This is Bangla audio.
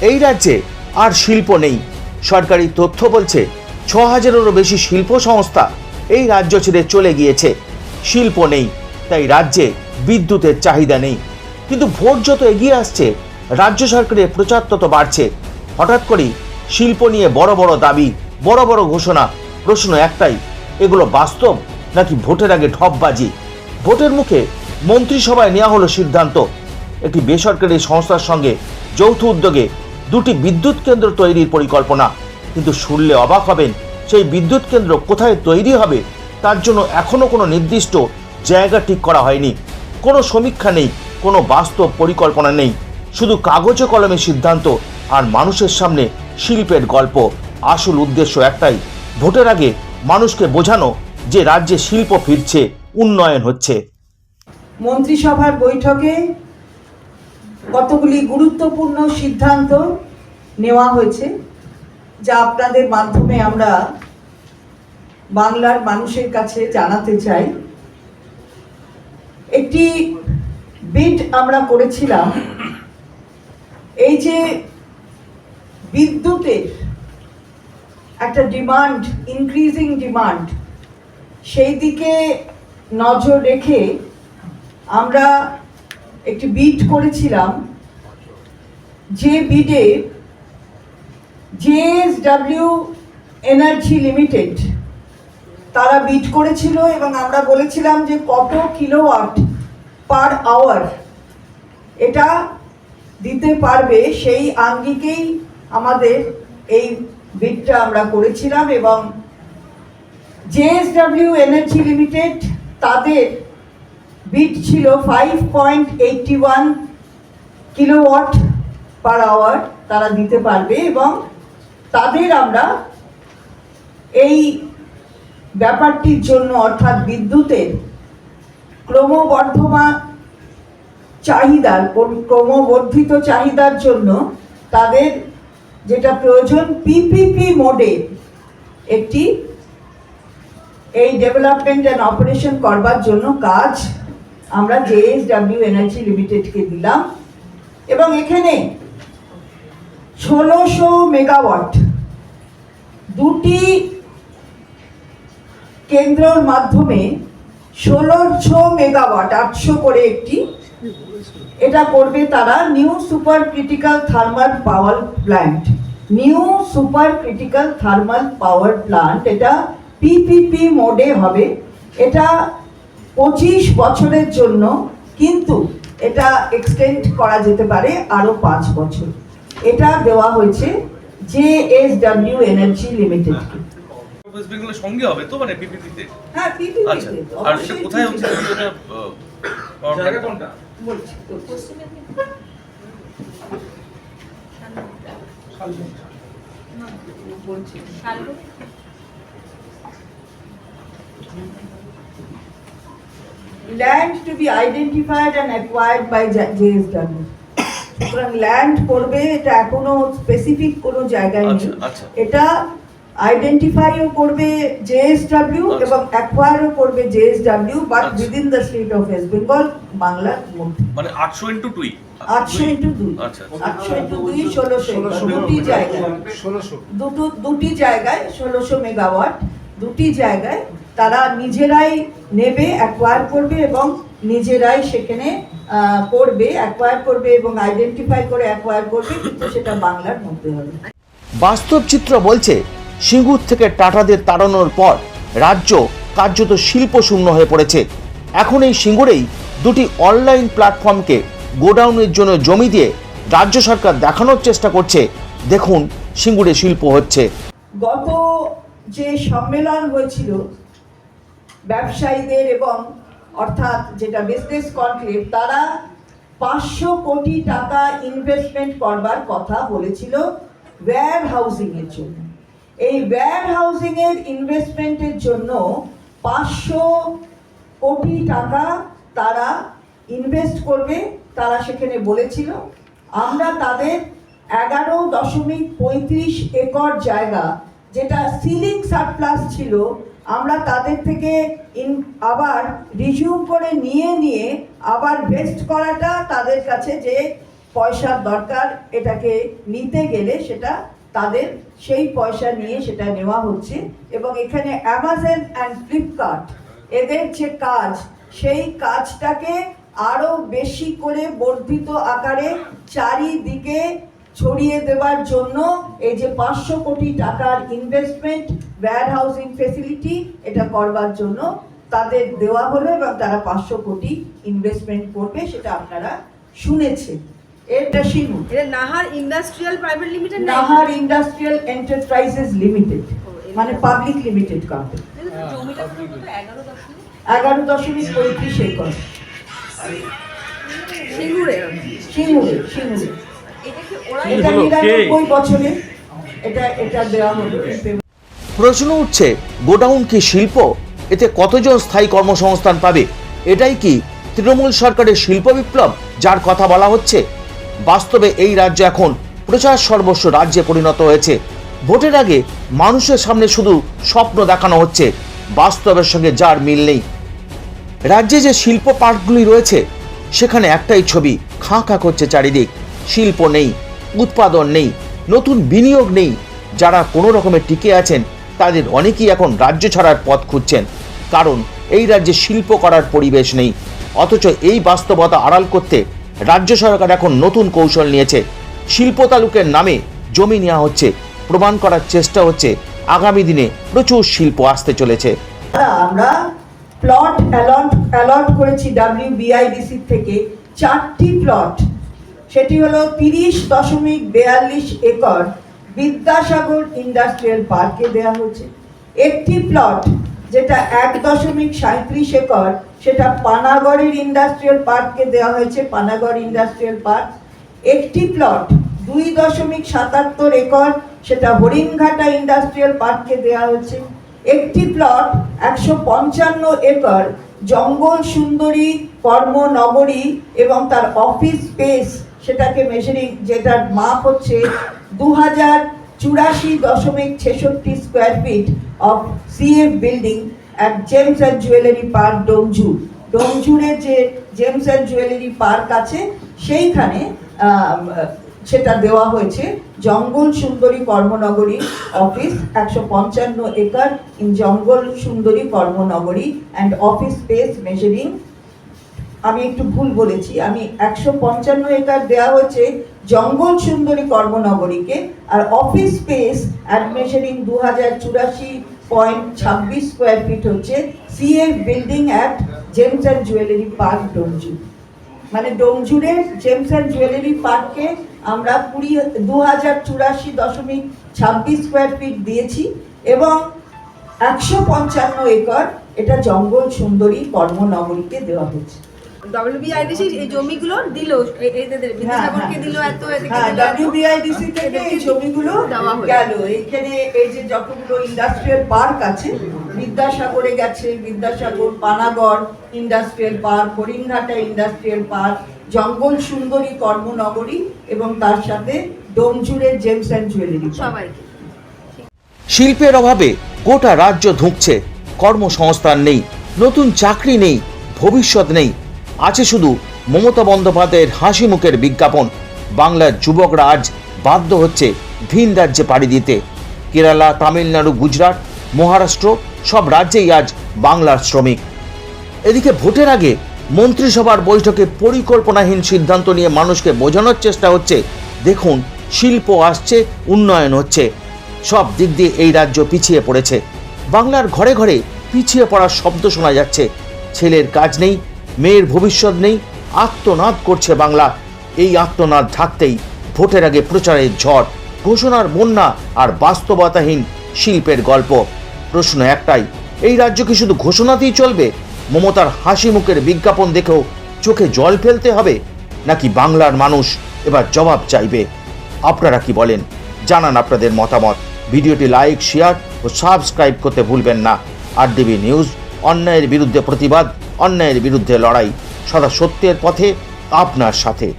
এই রাজ্যে আর শিল্প নেই। সরকারি তথ্য বলছে ছ হাজারেরও বেশি শিল্প সংস্থা এই রাজ্য ছেড়ে চলে গিয়েছে। শিল্প নেই, তাই রাজ্যে বিদ্যুতের চাহিদা নেই। কিন্তু ভোট যত এগিয়ে আসছে, রাজ্য সরকারের প্রচার তত বাড়ছে। হঠাৎ করেই শিল্প নিয়ে বড় বড় দাবি, বড় বড় ঘোষণা। প্রশ্ন একটাই, এগুলো বাস্তব নাকি ভোটের আগে ঢপবাজি ভোটের মুখে মন্ত্রিসভায় নেওয়া হলো সিদ্ধান্ত। একটি বেসরকারি সংস্থার সঙ্গে যৌথ উদ্যোগে দুটি বিদ্যুৎ কেন্দ্র তৈরির পরিকল্পনা। কিন্তু শুনলে অবাক হবেন, সেই বিদ্যুৎ কেন্দ্র কোথায় তৈরি হবে, তার জন্য এখনও কোনো নির্দিষ্ট জায়গা ঠিক করা হয়নি। কোনো সমীক্ষা নেই, কোনো বাস্তব পরিকল্পনা নেই। শুধু কাগজে কলমে সিদ্ধান্ত আর মানুষের সামনে শিল্পের গল্প। আসল উদ্দেশ্য একটাই, ভোটের আগে মানুষকে বোঝানো যে রাজ্যে শিল্প ফিরছে, উন্নয়ন হচ্ছে। মন্ত্রিসভার বৈঠকে কতগুলি গুরুত্বপূর্ণ সিদ্ধান্ত নেওয়া হয়েছে, যা আপনাদের মাধ্যমে আমরা বাংলার মানুষের কাছে জানাতে চাই। একটি বিট আমরা করেছিলাম, এই যে বিদ্যুতের একটা ডিমান্ড ইনক্রিজিং ডিমান্ড সেই দিকে নজর রেখে আমরা একটি বিট করেছিলাম, যে বিডে জেএসডব্লিউ এনার্জি লিমিটেড তারা বিট করেছিল এবং আমরা বলেছিলাম যে কত কিলোওয়াট পার আওয়ার এটা দিতে পারবে সেই আঙ্গিকেই আমাদের এই বিটটা আমরা করেছিলাম এবং জেএসডব্লিউ এনার্জি লিমিটেড তাদের বিট ছিল five point eighty one kilowatt per hour তারা দিতে পারবে এবং তাদের আমরা এই ব্যাপারটির জন্য অর্থাৎ বিদ্যুতের ক্রমবর্ধমান চাহিদার ক্রমবর্ধিত চাহিদার জন্য তাদের যেটা প্রয়োজন পিপিপি মোডে একটি এই ডেভেলপমেন্ট অ্যান্ড অপারেশন করবার জন্য কাজ আমরা জেএসডব্লিউ এনার্জি লিমিটেডকে দিলাম এবং এখানে ষোলোশো মেগাওয়াট দুটি কেন্দ্রর মাধ্যমে ষোলোশো মেগাওয়াট, আটশো করে একটি এটা করবে তারা new super critical thermal power plant. New super critical thermal power plant, এটা পিপিপি মোডে হবে। এটা পঁচিশ বছরের জন্য কিন্তু এটা এক্সটেন্ড করা যেতে পারে আরও পাঁচ বছর। এটা দেওয়া হয়েছে জে এস ডাব্লিউ এনার্জি লিমিটেডকে ওয়েস্ট বেঙ্গলের সঙ্গে হবে তো মানে পিপিপিতে হ্যাঁ আচ্ছা পিপিপিতে আর সেটা কোথায় হচ্ছে? এটা জায়গা কোনটা? বলছি তো। বলছি। Land to be identified and acquired by JSW. সুতরাং ল্যান্ড করবে এটা এখনও স্পেসিফিক কোনো জায়গায় নেই। আচ্ছা, আচ্ছা। এটা আইডেন্টিফাইও করবে জেএসডব্লিউ আচ্ছা। এবং অ্যাকোয়ারও করবে JSW but. Within the state of West Bengal বাংলার মধ্যে। মানে আটশো ইন্টু টুই আটশো ইন্টু দুই। আচ্ছা আটশো ইন্টু দুই ষোলোশো দুটি জায়গায়। দুটো দুটি জায়গায় ষোলোশো মেগাওয়াট দুটি জায়গায় তারা নিজেরাই নেবে অ্যাকোয়ার করবে এবং নিজেরাই সেখানে করবে অ্যাকোয়ার করবে এবং আইডেন্টিফাই করে অ্যাকোয়ার করবে কিন্তু সেটা বাংলার মধ্যে হবে। বাস্তব চিত্র বলছে সিঙ্গুর থেকে টাটাদের তাড়ানোর পর রাজ্য কার্যত শিল্প শূন্য হয়ে পড়েছে। এখন এই সিঙ্গুরেই দুটি অনলাইন প্ল্যাটফর্মকে গোডাউনের জন্য জমি দিয়ে রাজ্য সরকার দেখানোর চেষ্টা করছে। দেখুন সিঙ্গুরে শিল্প হচ্ছে। গত যে সম্মেলন হয়েছিল ব্যবসায়ীদের এবং অর্থাৎ যেটা বিজনেস কনক্লেভ তারা পাঁচশো কোটি টাকা ইনভেস্টমেন্ট করবার কথা বলেছিল ওয়্যার হাউজিং এর জন্য। এই ওয়্যার হাউজিং এর ইনভেস্টমেন্টের জন্য পাঁচশো কোটি টাকা তারা ইনভেস্ট করবে, তারা সেখানে বলেছিল। আমরা তাদের এগারো দশমিক পঁয়ত্রিশ একর জায়গা, যেটা সিলিং সারপ্লাস ছিল আমরা তাদের থেকে ইন, আবার রিজিউম করে নিয়ে নিয়ে আবার ভেস্ট করাটা তাদের কাছে যে পয়সার দরকার, এটাকে নিতে গেলে সেটা তাদের, সেই পয়সা নিয়ে সেটা নেওয়া হচ্ছে। এবং এখানে অ্যামাজন অ্যান্ড ফ্লিপকার্ট এদের যে কাজ, সেই কাজটাকে আরও বেশি করে বর্ধিত আকারে চারিদিকে ছড়িয়ে দেওয়ার জন্য এই যে পাঁচশো কোটি টাকার ইনভেস্টমেন্ট ওয়্যার হাউসিং ফেসিলিটি এটা করবার জন্য তাদের দেওয়া হলো এবং তারা পাঁচশো কোটি ইনভেস্টমেন্ট করবে সেটা আপনারা শুনেছেন। এটা শিনু এটা Nahar industrial private limited Nahar industrial enterprises limited মানে পাবলিক লিমিটেড কোম্পানি এগারো দশমিক পঁয়ত্রিশ একর। সিঙ্গুরে। সিঙ্গুরে সিঙ্গুরে। এটা কি ওরা এটা হলো কে? নিরানব্বই বছরে? এটা এটা দেওয়া হলো প্রশ্ন উঠছে গোডাউন কি শিল্প? এতে কতজন স্থায়ী কর্মসংস্থান পাবে? এটাই কি তৃণমূল সরকারের শিল্প বিপ্লব যার কথা বলা হচ্ছে? বাস্তবে এই রাজ্য এখন প্রচার সর্বস্ব রাজ্যে পরিণত হয়েছে। ভোটের আগে মানুষের সামনে শুধু স্বপ্ন দেখানো হচ্ছে। বাস্তবের সঙ্গে যার মিল নেই। রাজ্যে যে শিল্প পার্কগুলি রয়েছে সেখানে একটাই ছবি খাঁ খাঁ করছে চারিদিক। শিল্প নেই, উৎপাদন নেই, নতুন বিনিয়োগ নেই। যারা কোনো রকমে টিকে আছেন, তাদের অনেকেই এখন রাজ্য ছাড়ার পথ খুঁজছেন। কারণ এই রাজ্যে শিল্প করার পরিবেশ নেই। অথচ এই বাস্তবতা আড়াল করতে রাজ্য সরকার এখন নতুন কৌশল নিয়েছে। শিল্প তালুকের নামে জমি নেওয়া হচ্ছে, প্রমাণ করার চেষ্টা হচ্ছে। আগামী দিনে প্রচুর শিল্প আসতে চলেছে। আমরা প্লট অ্যালট অ্যালট করেছি ডাব্লিউবিআইডিসি থেকে চারটি প্লট সেটি হলো তিরিশ দশমিক বেয়াল্লিশ একর বিদ্যাসাগর ইন্ডাস্ট্রিয়াল পার্কে দেওয়া হয়েছে। একটি প্লট যেটা এক দশমিক সাঁত্রিশ একর, সেটা পানাগড়ের ইন্ডাস্ট্রিয়াল পার্ককে দেওয়া হয়েছে, পানাগড় ইন্ডাস্ট্রিয়াল পার্ক। একটি প্লট দুই দশমিক সাতাত্তর একর, সেটা হরিণঘাটা ইন্ডাস্ট্রিয়াল পার্ককে দেওয়া হয়েছে। একটি প্লট একশো পঞ্চান্ন একর, জঙ্গল সুন্দরী কর্মনগরী এবং তার অফিস স্পেস সেটাকে মেজারিং যেটার মাপ হচ্ছে দু হাজার চুরাশি দশমিক ছেষট্টি square feet of CF building at gems and jewellery park Domjur ডোমজুরে যে জেমস অ্যান্ড জুয়েলারি পার্ক আছে, সেইখানে সেটা দেওয়া হয়েছে। জঙ্গল সুন্দরী কর্মনগরী অফিস একশো পঞ্চান্ন acre. In Jangal Sundari Karmanagari and office space measuring আমি একটু ভুল বলেছি। আমি একশো পঞ্চান্ন একর দেওয়া হয়েছে জঙ্গল সুন্দরী কর্মনগরীকে আর অফিস স্পেস অ্যাট মেজারিং দু হাজার চুরাশি পয়েন্ট ছাব্বিশ স্কোয়ার ফিট হচ্ছে CF building at gems and jewellery park Domjur মানে ডোমজুরের জেমস অ্যান্ড জুয়েলারি পার্ককে আমরা কুড়ি দু হাজার চুরাশি দশমিক ছাব্বিশ স্কোয়ার ফিট দিয়েছি এবং একশো পঞ্চান্ন একর এটা জঙ্গল সুন্দরী কর্মনগরীকে দেওয়া হয়েছে। ডব্লিউবিআইডিসি এই জমিগুলো দিল এ- এদের বিদ্যাসাগরকে দিল এত এদেরকে হ্যাঁ দিল এত। থেকে এই জমিগুলো দেওয়া গেল। এখানে এই যে যতগুলো ইন্ডাস্ট্রিয়াল পার্ক আছে বিদ্যাসাগরে গেছে Vidyasagar Panagarh industrial park Haringhata industrial park জঙ্গল সুন্দরী কর্মনগরী এবং তার সাথে ডোমজুরের জেমস অ্যান্ড জুয়েলারি সবাইকে শিল্পের অভাবে গোটা রাজ্য ধুঁকছে। কর্মসংস্থান নেই নতুন চাকরি নেই ভবিষ্যৎ নেই। আছে শুধু মমতা বন্দ্যোপাধ্যায়ের হাসি মুখের বিজ্ঞাপন। বাংলার যুবকরা আজ বাধ্য হচ্ছে ভিন রাজ্যে পাড়ি দিতে। কেরালা, তামিলনাড়ু, গুজরাট, মহারাষ্ট্র সব রাজ্যেই আজ বাংলার শ্রমিক। এদিকে ভোটের আগে মন্ত্রিসভার বৈঠকে পরিকল্পনাহীন সিদ্ধান্ত নিয়ে মানুষকে বোঝানোর চেষ্টা হচ্ছে। দেখুন, শিল্প আসছে, উন্নয়ন হচ্ছে। সব দিক দিয়ে এই রাজ্য পিছিয়ে পড়েছে। বাংলার ঘরে ঘরে পিছিয়ে পড়ার শব্দ শোনা যাচ্ছে। ছেলের কাজ নেই মেয়ের ভবিষ্যৎ নেই, আত্মনাদ করছে বাংলা। এই আত্মনাদ ঢাকতেই ভোটের আগে প্রচারের ঝড়, ঘোষণার বন্যা আর বাস্তবতাহীন শিল্পের গল্প। প্রশ্ন একটাই, এই রাজ্য কি শুধু ঘোষণাতেই চলবে? মমতার হাসি মুখের বিজ্ঞাপন দেখেও চোখে জল ফেলতে হবে? নাকি বাংলার মানুষ এবার জবাব চাইবে? আপনারা কি বলেন? জানান আপনাদের মতামত। ভিডিওটি লাইক, শেয়ার ও সাবস্ক্রাইব করতে ভুলবেন না। আর ডিবি নিউজ অন্যায়ের বিরুদ্ধে প্রতিবাদ অন্যায়ের বিরুদ্ধে লড়াই। সদা সত্যের পথে আপনার সাথে।